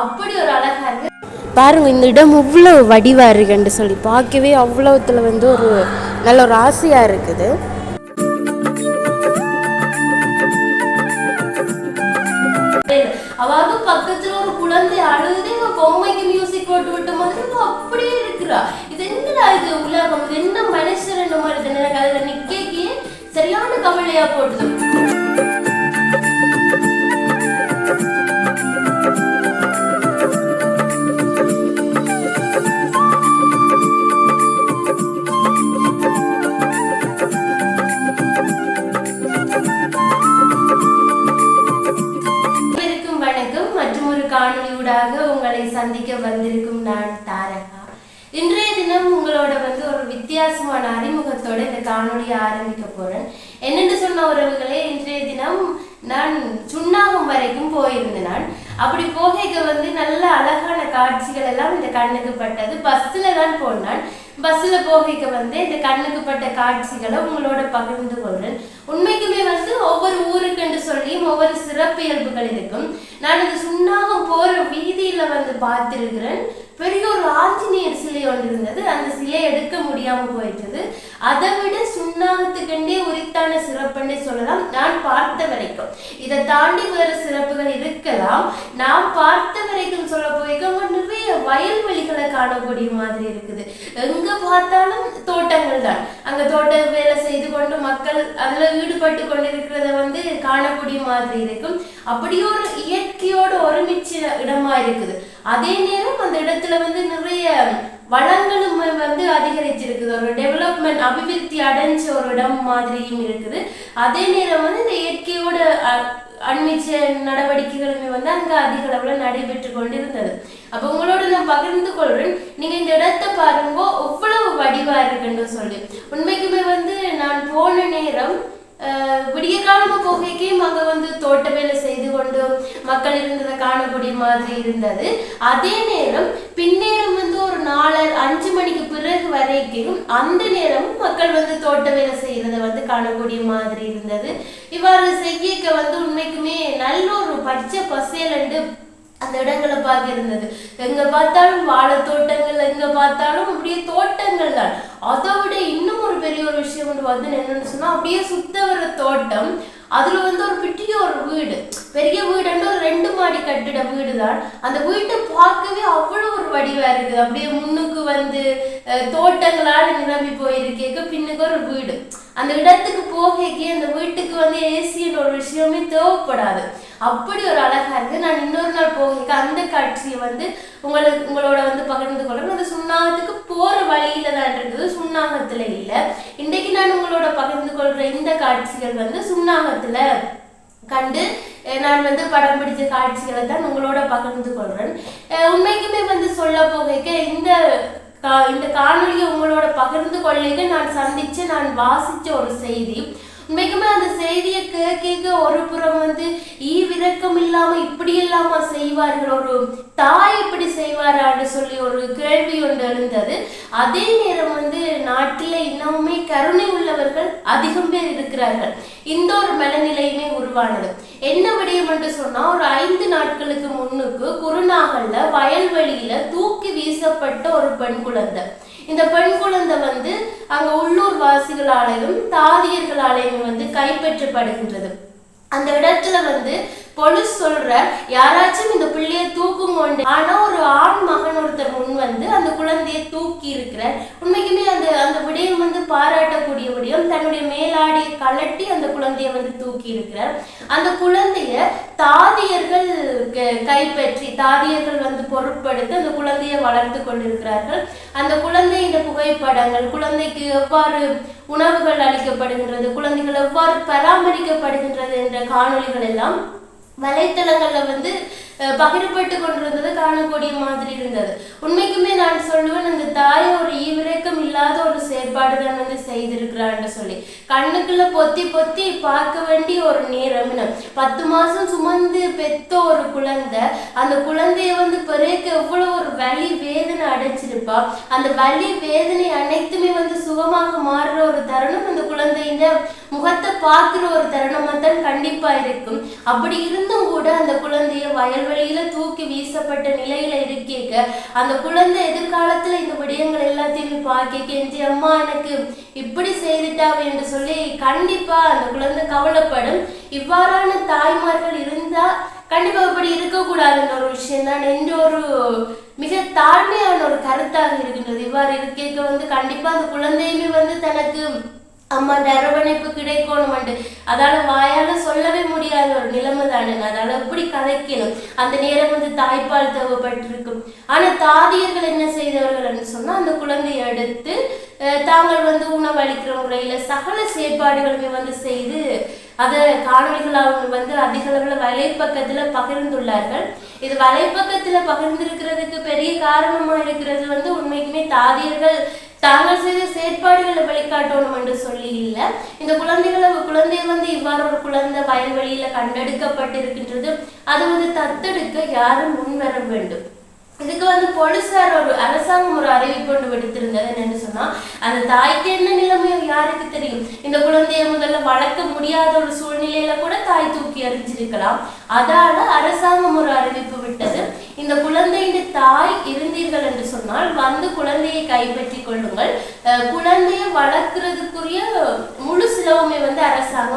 அப்படி ஒரு அழகா இருக்கு. பாருங்க இந்த இடம் இவ்வளோ வடிவாக இருக்குன்னு சொல்லி பார்க்கவே அவ்வளோத்துல வந்து ஒரு நல்ல ஒரு ஆசையாக இருக்குது. அவாவது பக்கத்துல ஒரு குழந்தை அழுது இவ பொம்மைக்கு மியூசிக் போட்டு விட்ட மாதிரி அப்படியே இருக்கிறா. இது என்னடா இது உலகம்? இது என்ன மனுஷர் மாதிரி? எனக்கு அதுல நிக்கே சரியான கவலையா போட்டுது. மற்றும் உங்களை சந்திக்க வந்திருக்கும் நான் தாரகா. இன்றைய தினம் உங்களோட வந்து ஒரு வித்தியாசமான அறிமுகத்தோட இந்த காணொளியை ஆரம்பிக்க போறேன். என்னென்று சொன்ன உறவுகளே இன்றைய தினம் நான் சுண்ணாகம் வரைக்கும் போயிருந்தேன். நான் அப்படி போகைக்கு வந்து நல்ல அழகான காட்சிகள் எல்லாம் இந்த கண்ணுக்கு பட்டது. பஸ்ஸில் தான் போனான். பஸ்ஸில் போகைக்கு வந்து இந்த கண்ணுக்கு பட்ட காட்சிகளை உங்களோட பகிர்ந்து கொள்றேன். உண்மைக்குமே வந்து ஒவ்வொரு ஊருக்குன்னு சொல்லி ஒவ்வொரு சிறப்பியல்புகள் இருக்கும். நான் இந்த சுண்ணாகம் போற வீதியில வந்து பார்த்திருக்கிறேன். பெரிய ஒரு ஆஞ்சநேயர் சிலை ஒன்று இருந்தது அந்த சிலை எடுக்க முடியாம போயிட்டது அதை விட சுண்ணாகத்துக்கண்டே உரித்தான சிறப்புன்னே சொல்லலாம். நான் பார்த்த வரைக்கும். இதை தாண்டி வேற சிறப்புகள் இருக்கலாம். நான் பார்த்த வரைக்கும் சொல்ல போய்க்க நிறைய வயல்வெளிகளை காணக்கூடிய மாதிரி இருக்குது. எங்க பார்த்தாலும் தோட்டங்கள் தான். அங்க தோட்ட வேலை செய்து கொண்டு மக்கள் அதுல ஈடுபட்டு கொண்டிருக்கிறத வந்து காணக்கூடிய மாதிரி இருக்கும். அப்படியே ஒரு இயற்கையோட ஒருமிச்ச இடமா இருக்குது. அதே நேரம் அந்த இடத்துல வந்து நிறைய வளங்களும் வந்து அதிகரிச்சிருக்குது. ஒரு டெவலப்மெண்ட் அபிவிருத்தி அடைஞ்ச ஒரு இடம் மாதிரியும் இருக்குது. அதே நேரம் வந்து இந்த இயற்கையோட அ- அண்மிச்ச நடவடிக்கைகளுமே வந்து அங்க அதிக அளவுல நடைபெற்று கொண்டிருந்தது. அப்ப உங்களோட நான் பகிர்ந்து கொள்றேன் நீங்க இந்த இடத்தை பாருங்க எவ்வளவு வடிவா இருக்குன்னு சொல்லி உண்மைக்குமே வந்து நான் போன நேரம் விடிய காலமா போகைக்கும் அங்க வந்து தோட்ட வேலை செய்து கொண்டு மக்கள் இருந்ததை காணக்கூடிய மாதிரி இருந்தது. அதே நேரம் பின்னேரம் வந்து ஒரு நாலு அஞ்சு மணிக்கு பிறகு வரைக்கும் அந்த நேரமும் மக்கள் வந்து தோட்ட வேலை செய்யறத வந்து காணக்கூடிய மாதிரி இருந்தது. இவ்வாறு செய்யக்க வந்து உண்மைக்குமே நல்ல ஒரு பச்சை பசேலண்டு அந்த இடங்களை பார்க்க இருந்தது எங்க பார்த்தாலும் வாழை தோட்டங்கள் எங்க பார்த்தாலும் அப்படியே தோட்டங்கள் தான். அதை விட இன்னும் ஒரு பெரிய ஒரு விஷயம் ஒன்று வந்து என்னன்னு சொன்னா அப்படியே சுத்த வர தோட்டம். அதுல வந்து ஒரு பெரிய ஒரு வீடு. பெரிய வீடுன்னு ஒரு ரெண்டு மாடி கட்டிட வீடு தான் அந்த வீட்டை பார்க்கவே அவ்வளவு ஒரு வடிவா இருக்குது. அப்படியே முன்னுக்கு வந்து தோட்டங்களால் நிரம்பி போயிருக்கேக்கு பின்னுக்கு ஒரு வீடு. அந்த இடத்துக்கு போகைக்கே அந்த வீட்டுக்கு வந்து ஏசின்னு ஒரு விஷயமே தேவைப்படாது. அப்படி ஒரு அழகா இருக்குது நான் இன்னொரு நாள் போகைக்கு அந்த காட்சியை வந்து உங்களுக்கு உங்களோட வந்து பகிர்ந்து கொள்றேன். அந்த சுண்ணாகத்துக்கு போற வழியில தான் இருந்தது சுண்ணாகத்துல இல்லை. இன்றைக்கு நான் உங்களோட பகிர்ந்து கொள்ற இந்த காட்சிகள் வந்து சுண்ணாகத்துல கண்டு நான் வந்து படம் பிடிச்ச காட்சிகளை தான் உங்களோட பகிர்ந்து கொள்றேன். உண்மைக்குமே வந்து சொல்ல போகைக்க இந்த கா- இந்த காணொலியை உங்களோட பகிர்ந்து கொள்ளைக்கு நான் சந்திச்சு நான் வாசிச்ச ஒரு செய்தி உண்மைக்குமே அந்த செய்தியை கேட்க ஒரு புறம் வந்து ஈவிரக்கம் இல்லாம இப்படி இல்லாம செய்வார்கள்? ஒரு தாய் இப்படி செய்வாரான்னு சொல்லி ஒரு கேள்வி ஒன்று எழுந்தது. அதே நேரம் வந்து நாட்டில இன்னமுமே கருணை உள்ளவர்கள் அதிகம் பேர் இருக்கிறார்கள். இந்த ஒரு மனநிலையுமே உருவானது. என்ன விடயம் என்று சொன்னா ஒரு ஐந்து நாட்களுக்கு முன்னுக்கு குருநாகல்ல வயல்வெளியில தூக்கி வீசப்பட்ட ஒரு பெண் குழந்தை. இந்த பெண் குழந்தை வந்து அங்க உள்ளூர் வாசிகளாலையும் தாதியர்களாலையும் வந்து கைப்பற்றப்படுகின்றது. அந்த இடத்துல வந்து பொழுது சொல்ற யாராச்சும் இந்த பிள்ளைய தூக்கும் கொண்டு ஆனா ஒரு ஆண் மகன் ஒருத்தர் முன் வந்து அந்த குழந்தையை தூக்கி இருக்கிற உண்மைக்குமே அந்த அந்த விடயம் வந்து பாராட்டக்கூடிய விடயம். தன்னுடைய மேலாடியை கலட்டி அந்த குழந்தையை வந்து தூக்கி இருக்கிறார். அந்த குழந்தைய தாதியர்கள் க- கைப்பற்றி தாதியர்கள் வந்து பொருட்படுத்தி அந்த குழந்தையை வளர்த்து கொண்டிருக்கிறார்கள். அந்த குழந்தையின் புகைப்படங்கள் குழந்தைக்கு எவ்வாறு உணவுகள் அளிக்கப்படுகின்றது குழந்தைகள் எவ்வாறு பராமரிக்கப்படுகின்றது என்ற காணொளிகள் எல்லாம் வலைத்தளங்களில் வந்து பகிரப்பட்டு கொண்டிருந்தது காணக்கூடிய மாதிரி இருந்தது. உண்மைக்குமே நான் சொல்லுவேன் அந்த தாயை ஒரு ஈவிரக்கம் இல்லாத ஒரு செயற்பாடு தான் வந்து செய்திருக்கிறான்னு சொல்லி. கண்ணுக்குள்ள பொத்தி பொத்தி பார்க்க வேண்டிய ஒரு நேரம் பத்து மாசம் சுமந்து பெத்த ஒரு குழந்தை அந்த குழந்தைய வந்து பிறக்க எவ்வளவு ஒரு வலி வேதனை அடைச்சிருப்பா அந்த வலி வேதனை அனைத்துமே வந்து சுகமாக மாறுற ஒரு தருணம் அந்த குழந்தைங்க முகத்தை பார்க்குற ஒரு தருணமாக தான் கண்டிப்பாக இருக்கும். அப்படி இருந்தும் கூட அந்த குழந்தைய வயல்வெளியில தூக்கி வீசப்பட்ட நிலையில இருக்கேக்க அந்த குழந்தை எதிர்காலத்துல இந்த விடயங்கள் எல்லாத்தையும் பார்க்க எஞ்சி அம்மா எனக்கு இப்படி செய்துட்டாவே என்று சொல்லி கண்டிப்பா அந்த குழந்தை கவலைப்படும். இவ்வாறான தாய்மார்கள் இருந்தா கண்டிப்பா இப்படி இருக்கக்கூடாதுன்ற ஒரு விஷயம் தான் என்ற ஒரு மிக தாழ்மையான ஒரு கருத்தாக இருக்கின்றது. இவ்வாறு இருக்கேக்க வந்து கண்டிப்பா அந்த குழந்தையுமே வந்து தனக்கு அம்மா அரவணைப்பு கிடைக்கணுமெண்டு. அதால வாயால சொல்லவே முடியாத ஒரு நிலைமை தானே அதால எப்படி கதைக்கணும்? அந்த நேரம் வந்து தாய்ப்பால் தேவைப்பட்டிருக்கும். ஆனா தாதியர்கள் என்ன செய்தவர்கள்னு சொன்னா அந்த குழந்தையை எடுத்து அஹ், தாங்கள் வந்து உணவளிக்கிற முறையில சகல செயற்பாடுகளுமே வந்து செய்து அதை காணொளிகள் அவங்க வந்து அதிக அளவில் வலைப்பக்கத்துல பகிர்ந்துள்ளார்கள். இது வலைப்பக்கத்துல பகிர்ந்திருக்கிறதுக்கு பெரிய காரணமா இருக்கிறது வந்து உண்மைக்குமே தாதியர்கள் தாங்கள் செய்த செயற்பாடுகளை வழிகாட்டணும் என்று சொல்லி இல்லை. இந்த குழந்தைகளை குழந்தை வந்து இவ்வாறு ஒரு குழந்தை வயல்வெளியில கண்டெடுக்கப்பட்டிருக்கின்றது. அது வந்து தத்தெடுக்க யாரும் முன்வர வேண்டும். இதுக்கு வந்து போலீசார் ஒரு அரசாங்கம் ஒரு அறிவிப்பு ஒன்று விடுத்திருந்தது. என்னன்னு சொன்னா அந்த தாய்க்கு என்ன நிலைமையோ யாருக்கு தெரியும்? இந்த குழந்தைய முதல்ல வளர்க்க முடியாத ஒரு சூழ்நிலையில கூட தாய் தூக்கி அறிஞ்சிருக்கலாம் அதால அரசாங்கம் ஒரு அறிவிப்பு விட்டது. இந்த குழந்தையின் தாய் இருந்தீர்கள் என்று சொன்னால் வந்து குழந்தையை கைப்பற்றி கொள்ளுங்கள். குழந்தையை வளர்க்கறதுக்குரிய முழு செலவுமே வந்து அரசாங்கம்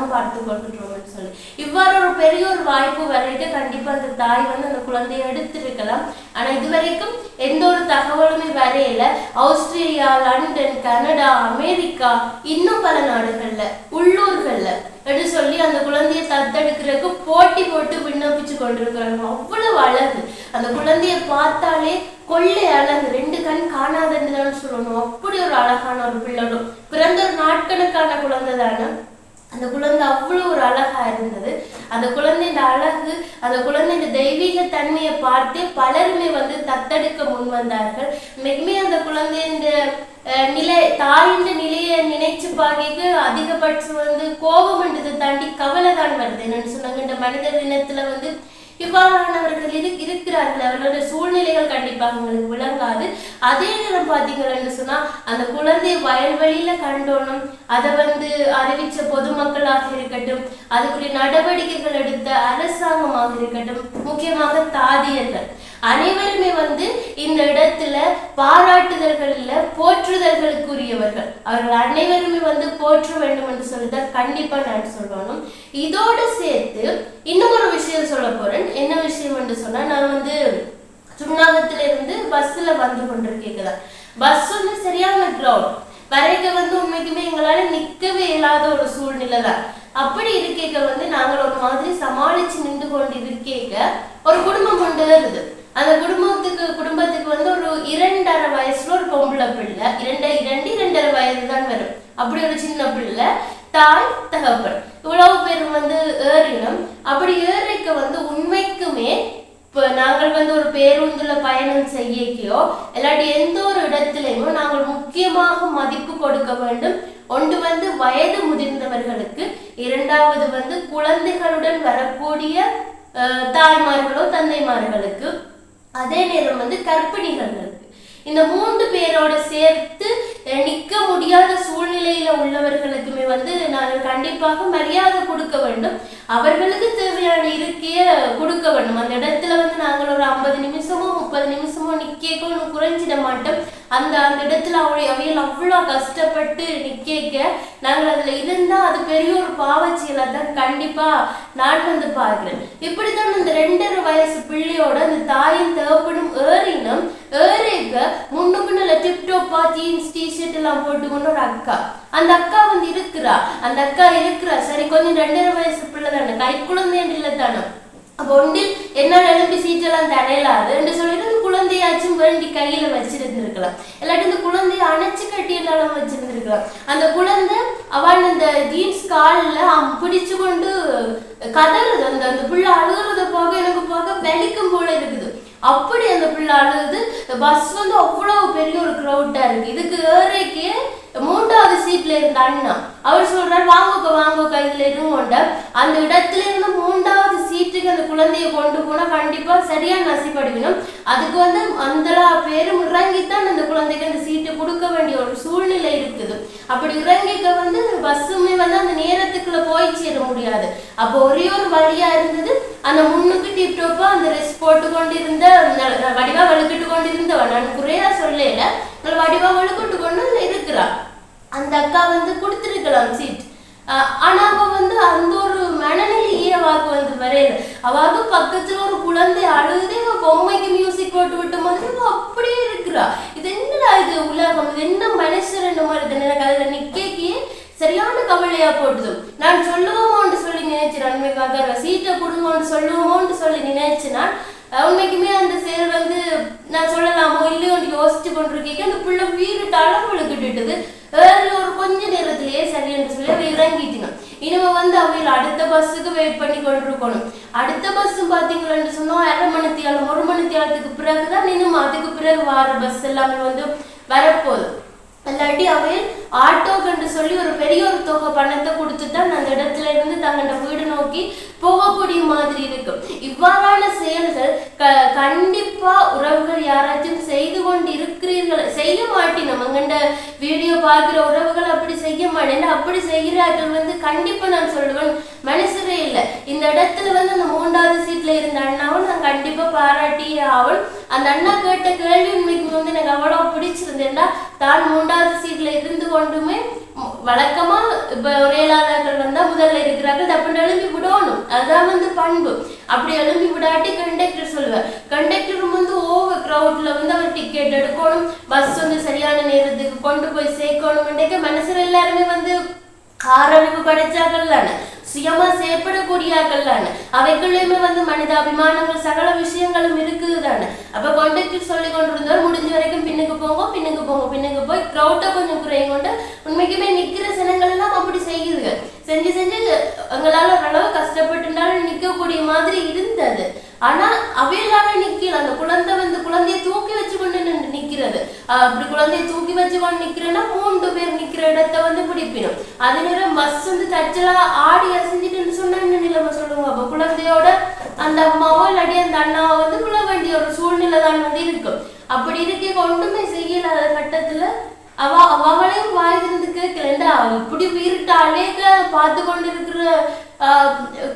பார்த்து சொல்லி இவ்வாறு ஒரு பெரிய ஒரு வாய்ப்பு வரையிட்டு கண்டிப்பா அந்த தாய் வந்து அந்த குழந்தையை எடுத்திருக்கலாம். ஆனா இதுவரைக்கும் எந்த ஒரு தகவலுமே வரையில. ஆஸ்திரேலியா லண்டன் கனடா அமெரிக்கா இன்னும் பல நாடுகள்ல உள்ளூர்கள்ல என்று சொல்லி அந்த குழந்தையை தத்தெடுக்கிறதுக்கு போட்டி போட்டு விண்ணப்பிச்சு கொண்டிருக்கிறாங்க. அவ்வளவு அழகு. அந்த குழந்தைய பார்த்தாலே கொள்ளை அழகு. ரெண்டு கண் காணாதுன்னு தான் சொல்லணும். அப்படி ஒரு அழகான ஒரு பிள்ளை. பிறந்த ஒரு நாட்கணக்கான குழந்தை தானே அந்த குழந்தை அவ்வளோ ஒரு அழகா இருந்தது. அந்த குழந்தையின் அழகு அந்த குழந்தையின் தெய்வீக தன்மையை பார்த்து பலருமே வந்து தத்தெடுக்க முன் வந்தார்கள். மிகமே அந்த குழந்தையின் நிலை தாயின் நிலையை நினைச்சு பார்க்க அதிகபட்சம் வந்து கோபம் என்றதை தாண்டி கவலை தான் வருது. என்னன்னு சொன்னாங்க இந்த மனிதர் தினத்துல வந்து இவ்வாறானவர்கள் இரு இருக்கிறார்கள். அவர்களுடைய சூழ்நிலைகள் கண்டிப்பாக உங்களுக்கு விளங்காது. அதே நேரம் பார்த்தீங்கன்னு சொன்னா அந்த குழந்தை வயல்வெளியில கண்டோனும் அதை வந்து அறிவிச்ச பொதுமக்களாக இருக்கட்டும் அதுக்குரிய நடவடிக்கைகள் எடுத்த அரசாங்கமாக இருக்கட்டும் முக்கியமாக தாதியர்கள். அனைவருமே வந்து இந்த இடத்துல பாராட்டுதல்கள் இல்ல போற்றுதல்களுக்குரியவர்கள். அவர்கள் அனைவருமே வந்து போற்ற வேண்டும் என்று சொல்லிதான் கண்டிப்பா நான் சொல்லணும். இதோடு சேர்த்து இன்னும் ஒரு விஷயம் சொல்ல போறேன். என்ன விஷயம் என்று சொன்னா நான் வந்து சுண்ணாகத்துல இருந்து பஸ்ல வந்து கொண்டிருக்கேன் பஸ் வந்து சரியான கிரௌண்ட் வரைக்க வந்து உண்மைக்குமே எங்களால நிக்கவே இயலாத ஒரு சூழ்நிலை தான் அப்படி இருக்கேக்க வந்து நாங்கள் ஒரு மாதிரி சமாளிச்சு நின்று கொண்டு இருக்கேக்க ஒரு குடும்பம் கொண்டு வருது. அந்த குடும்பத்துக்கு குடும்பத்துக்கு வந்து ஒரு இரண்டரை வயசுல ஒரு பொம்பளை பிள்ளை. இரண்டு இரண்டு இரண்டரை வயது தான் வரும். அப்படி ஒரு சின்ன பிள்ளை தாய் தகப்பன். இவ்வளவு பேர் வந்து ஏறினோம் அப்படி ஏறிக்க வந்து உண்மைக்குமே இப்போ நாங்கள் வந்து ஒரு பேருந்துல பயணம் செய்யக்கையோ இல்லாட்டி எந்த ஒரு இடத்துலையுமோ நாங்கள் முக்கியமாக மதிப்பு கொடுக்க வேண்டும். ஒன்று வந்து வயது முதிர்ந்தவர்களுக்கு இரண்டாவது வந்து குழந்தைகளுடன் வரக்கூடிய தாய்மார்களோ தந்தைமார்களுக்கு. அதே நேரம் வந்து கர்ப்பிணிகளுக்கு இந்த மூன்று பேரோட சேர்த்து அஹ், முடியாத சூழ்நிலையில உள்ளவர்களுக்குமே வந்து நாங்கள் கண்டிப்பாக மரியாதை கொடுக்க வேண்டும். அவர்களுக்கு தேவையான இருக்கைய கொடுக்க வேண்டும். அந்த இடத்துல வந்து நாங்கள் ஒரு ஐம்பது நிமிஷமோ முப்பது நிமிஷமோ நிக்கேக்கோ குறைஞ்சிட மாட்டோம். அந்த அந்த இடத்துல அவள் அவையில் அவ்வளோ கஷ்டப்பட்டு நிற்க நாங்கள் அதுல இருந்தா அது பெரிய ஒரு பாவச்சியலை தான். கண்டிப்பா நான் வந்து பார்க்கிறேன். இப்படித்தான் இந்த ரெண்டரை வயசு பிள்ளையோட அந்த தாயின் தேவப்படும் ஏறினம் ஏறிக்க முன்னு நல்ல டிப்டாப்பா ஜீன்ஸ் டிஷர்ட் எல்லாம் போட்டுக்கொண்டு ஒரு அக்கா. அந்த அக்கா வந்து இருக்கிறா. அந்த அக்கா இருக்கிறா. சரி கொஞ்சம் ரெண்டரை வயசு பிள்ளை தானே. கை குழந்தை இல்லை தானே. அப்போ ஒன்றில் என்னால் எழுப்பி சீட்டெல்லாம் தடையலாது என்று சொல்லி அந்த கையில வச்சிருந்திருக்கலாம். இல்லாட்டி இந்த குழந்தைய அணைச்சு கட்டியிருந்தாலும் வச்சிருந்திருக்கலாம். அந்த குழந்தை அவன் அந்த ஜீன்ஸ் காலில் பிடிச்சு கொண்டு கதறுது அந்த அந்த புள்ள அழுகுறத போக எனக்கு போக வெளிக்கும் போல இருக்குது. அப்படி அந்த பிள்ளை அழுகுது பஸ் வந்து அவ்வளவு பெரிய ஒரு க்ரௌட்டா இருக்கு. இதுக்கு ஏறைக்கு மூன்றாவது சீட்ல இருந்த அண்ணா. அவர் சொல்றாரு வாங்கக்க வாங்கக்க இதுல இருங்கோண்ட அந்த இடத்துல இருந்து மூன்றாவது சீட் குழந்தைய கொண்டு போனா கண்டிப்பா சரியா நசிப்படுக்கணும். அதுக்கு வந்து அந்தலா பேரும் இறங்கித்தான் அந்த குழந்தைக்கு அந்த சீட்டு கொடுக்க வேண்டிய ஒரு சூழ்நிலை இருக்குது. அப்படி இறங்கிக்க வந்து பஸ்ஸுமே வந்து அந்த நேரத்துக்குள்ள போய் சேர முடியாது. அப்போ ஒரே ஒரு வழியா இருந்தது அந்த முன்னுக்கு டிப்டோப்பா அந்த ரெஸ்ட் போட்டு கொண்டிருந்த வடிவா வழுக்கிட்டு கொண்டிருந்தவன் நான் குறையா சொல்லல வடிவா வழுக்கிட்டு கொண்டு அதுல இருக்கிறா. அந்த அக்கா வந்து கொடுத்துருக்கலாம் சீட். ஆனா அவ வந்து அந்த ஒரு மன வரையல பக்கத்துல ஒரு குழந்தை அழுது பொம்மைக்கு மியூசிக் போட்டு விட்ட மாதிரி அப்படியே இருக்கிறா. இது என்னடா இது உலகம்? இது என்ன மனுஷர் என்ன மாதிரி? எனக்கு அதுல நிக்கே சரியான கவலையா போட்டுது. நான் சொல்லுவோமோன்னு சொல்லி நினைச்சேன் நன்மைக்காக சீட்டை கொடுங்கோன்னு சொல்லுவோமோன்னு சொல்லி நினைச்சேன் நான் உண்மைக்குமே அந்த செயல் வந்து நான் சொல்லலாமோ இல்லையோன்னு யோசிச்சு கொண்டிருக்கேன் அந்த புள்ள வீடு அளவு கிட்டுட்டுது. வேறு ஒரு கொஞ்ச நேரத்திலேயே சரி என்று சொல்லி அவ இறங்கிட்டுங்க. இனிமே வந்து அவையில் அடுத்த பஸ்ஸுக்கு வெயிட் பண்ணி கொண்டிருக்கணும். அடுத்த பஸ்ஸும் பாத்தீங்கன்னு சொன்னா அரை மணி தியாலம் ஒரு மணி தியாலத்துக்கு பிறகுதான் இன்னும் அதுக்கு பிறகு வர பஸ் எல்லாமே வந்து வரப்போகுது. இல்லாட்டி அவையில் ஆட்டோ கண்டு சொல்லி ஒரு பெரிய ஒரு தொகை பணத்தை கொடுத்துட்டு அந்த இடத்துல இருந்து தங்களோட வீடு நோக்கி போகக்கூடிய மாதிரி இருக்கும். இவ்வாறான செயல்கள் க கண்டிப்பா உறவுகள் யாராச்சும் செய்து கொண்டு இருக்கிறீர்கள் செய்ய மாட்டினோம் அங்கண்ட வீடியோ பார்க்கிற உறவுகள் அப்படி செய்ய மாட்டேன். அப்படி செய்கிறார்கள் வந்து கண்டிப்பா நான் சொல்லுவேன். மனுஷரே இல்லை. இந்த இடத்துல வந்து அந்த மூன்றாவது சீட்ல இருந்த அண்ணாவும் நான் கண்டிப்பா பாராட்டியே ஆவன் அந்த அண்ணா கேட்ட கேள்வி உண்மைக்கு வந்து எனக்கு அவ்வளவு பிடிச்சிருந்தேன்னா தான் மூன்றாவது சீட்ல இருந்து கொண்டுமே வழக்கமா இப்ப உரையலாளர்கள் வந்தா முதல்ல இருக்கிறார்கள் தப்புன்னு எழுப்பி விடணும். அதுதான் வந்து பண்பு. அப்படி எழுப்பி விடாட்டி கண்டக்டர் சொல்லுவேன் கண்டக்டர் வந்து ஓவர் கிரௌட்ல வந்து அவர் டிக்கெட் எடுக்கணும் பஸ் வந்து சரியான நேரத்துக்கு கொண்டு போய் சேர்க்கணும் மனசுல எல்லாருமே வந்து ஆறறிவு படைச்சார்கள் தானே. சுயமா செயற்படக்கூடியாக்கள் தானே அவைக்குள்ளேயுமே வந்து மனிதாபிமானங்கள் சகல விஷயங்களும் இருக்குது தானே அப்ப கண்டக்டர் சொல்லி கொண்டிருந்தவர் முடிஞ்ச வரைக்கும் பின்னுக்கு போங்க பின்னுக்கு போங்க பின்னுக்கு போய் க்ரௌட்டை கொஞ்சம் குறையும் கொண்டு உண்மைக்குமே நிக்கிற சனங்கள் எல்லாம் அப்படி செய்யுதுங்க செஞ்சு செஞ்சு எங்களால ஓரளவு கஷ்டப்பட்டுனாலும் நிக்கக்கூடிய மாதிரி இருந்தது. ஆனா அவையலால நிக்கிற அந்த குழந்தை வந்து குழந்தைய தூக்கி வச்சு கொண்டு நிக்கிறது அப்படி குழந்தைய தூக்கி வச்சு கொண்டு நிக்கிறேன்னா மூன்று பேர் நிக்கிற இடத்த வந்து பிடிப்பினும் அதே நேரம் பஸ் வந்து தச்சலா ஆடி அசைஞ்சிட்டுன்னு சொன்னா என்ன நிலைமை சொல்லுங்க? அப்ப குழந்தையோட அந்த அம்மாவோ இல்லாடி அந்த அண்ணாவோ வந்து விழ வேண்டிய ஒரு சூழ்நிலை தான் வந்து இருக்கும். அப்படி இருக்க ஒன்றுமே செய்யலாத கட்டத்துல அவ அவளே அவளையும் வாய் கேட்கலண்டா இப்படி வீருட்டு பார்த்து கொண்டு இருக்கிற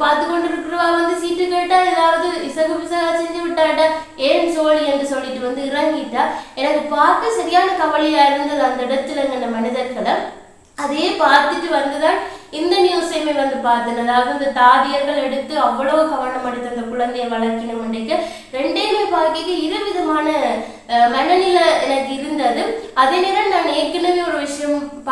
பார்த்து கொண்டு இருக்கிறவா வந்து சீட்டு கேட்டா ஏதாவது இசகு பிசகா செஞ்சு விட்டாட்ட? ஏன் சோழி என்று சொல்லிட்டு வந்து இறங்கிட்டா? எனக்கு பார்க்க சரியான கவலையா இருந்தது அந்த இடத்துல இந்த மனிதர்களை. அதையே பார்த்துட்டு வந்துதான் இந்த நியூஸையுமே வந்து பார்த்தேன். அதாவது இந்த தாதியர்கள் எடுத்து அவ்வளவு கவனம் எடுத்து அந்த குழந்தையை வளர்க்கணும் இன்றைக்கு. ரெண்டையுமே பார்க்க இரு விதமான மனநிலை எனக்கு இருந்தது. அதே நேரம் நான் ஏற்கனவே ஒரு விஷயம் ப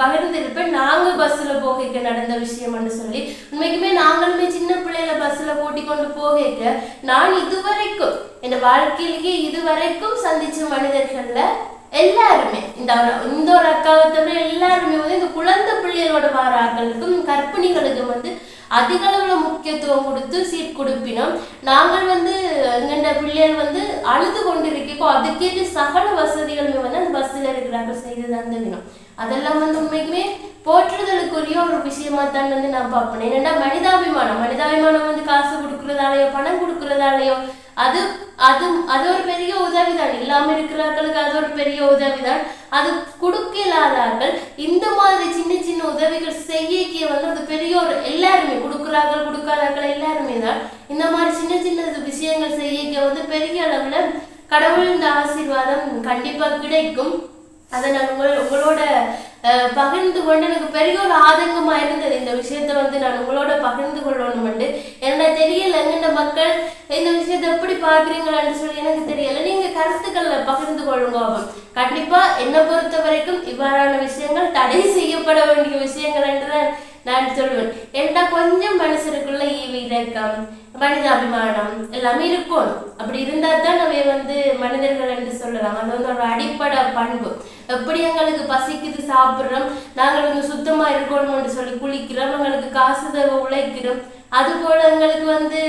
பகிர்ந்திருப்பேன். நாங்கள் பஸ்ஸில் போகைக்க நடந்த விஷயம்னு சொல்லி. உண்மைக்குமே நாங்களுமே சின்ன பிள்ளைல பஸ்ஸில் கூட்டி கொண்டு போகைக்க நான் இதுவரைக்கும் என் வாழ்க்கையிலேயே இதுவரைக்கும் சந்திச்ச மனிதர்களில் எல்லாருமே இந்த இந்த ஒரு அக்காவை தவிர எல்லாருமே வந்து இந்த குழந்தை பிள்ளைகளோட வார ஆக்களுக்கும் கர்ப்பிணிகளுக்கும் வந்து அதிக அளவுல முக்கியத்துவம் கொடுத்து சீட் கொடுப்பினோம். நாங்கள் வந்து எங்கண்ட பிள்ளைகள் வந்து அழுது கொண்டிருக்கோ அதுக்கேற்ற சகல வசதிகளுமே வந்து அந்த பஸ்ஸில் இருக்கிறார்கள் செய்து தந்துவினோம். அதெல்லாம் வந்து உண்மைக்குமே போற்றுதலுக்குரிய ஒரு விஷயமா தான் வந்து நான் பார்ப்பேன். என்னன்னா மனிதாபிமானம். மனிதாபிமானம் வந்து காசு கொடுக்கறதாலயோ பணம் கொடுக்கறதாலயோ அது அது அது ஒரு பெரிய உதவிதான். இல்லாம இருக்கிறார்களுக்கு அது ஒரு பெரிய உதவிதான். அது கொடுக்கலாதார்கள். இந்த மாதிரி சின்ன சின்ன உதவிகள் செய்யக்கிய வந்து அது பெரிய ஒரு எல்லாருமே கொடுக்குறார்கள் கொடுக்காதார்கள் எல்லாருமே தான் இந்த மாதிரி சின்ன சின்ன விஷயங்கள் செய்யக்க வந்து பெரிய அளவுல கடவுளின் ஆசீர்வாதம் கண்டிப்பா கிடைக்கும். அதை நான் உங்கள் உங்களோட பகிர்ந்து கொண்டு எனக்கு பெரிய ஒரு ஆதங்கமாக இருந்தது. இந்த விஷயத்த வந்து நான் உங்களோட பகிர்ந்து கொள்ளணும்னு என்னோட தெரியல எங்கண்ட மக்கள் இந்த விஷயத்தை எப்படி பார்க்குறீங்களான்னு சொல்லி எனக்கு தெரியல. நீங்கள் கருத்துக்களை பகிர்ந்து கொள்ளுங்க அவன். கண்டிப்பாக என்னை பொறுத்த வரைக்கும் இவ்வாறான விஷயங்கள் தடை செய்யப்பட வேண்டிய விஷயங்கள் என்று நான் சொல்லுவேன். ஏன்னா கொஞ்சம் மனுஷனுக்குள்ள ஈவு இரக்கம் மனிதாபிமானம் எல்லாமே இருக்கும். அப்படி இருந்தா தான் நம்ம வந்து மனிதர்கள் என்று சொல்லலாம் அது வந்து ஒரு அடிப்படை பண்பு. எப்படி எங்களுக்கு பசிக்குது சாப்பிடுறோம் நாங்கள் வந்து சுத்தமா இருக்கணும் என்று சொல்லி குளிக்கிறோம் எங்களுக்கு காசு தருவ உழைக்கிறோம் அதுபோல எங்களுக்கு வந்து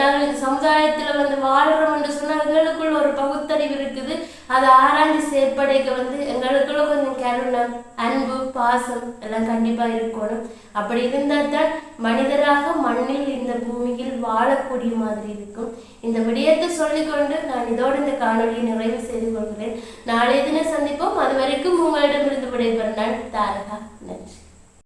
நாங்கள் இந்த சமுதாயத்துல வந்து வாழ்கிறோம் என்று சொன்னால் எங்களுக்குள்ள ஒரு பகுத்தறிவு இருக்குது. அதை ஆராய்ந்து செயற்படைக்க வந்து எங்களுக்குள்ள கொஞ்சம் கருணம் அன்பு பாசம் எல்லாம் கண்டிப்பா இருக்கணும். அப்படி இருந்தால் தான் மனிதராக மண்ணில் இந்த பூமியில் வாழக்கூடிய மாதிரி இருக்கும். இந்த விடயத்தை சொல்லிக்கொண்டு நான் இதோடு இந்த காணொலியை நிறைவு செய்து கொள்கிறேன். நாளைய தினம் சந்திப்போம். அது வரைக்கும் உங்களிடமிருந்து விடைபெறும் நான் தாரகா.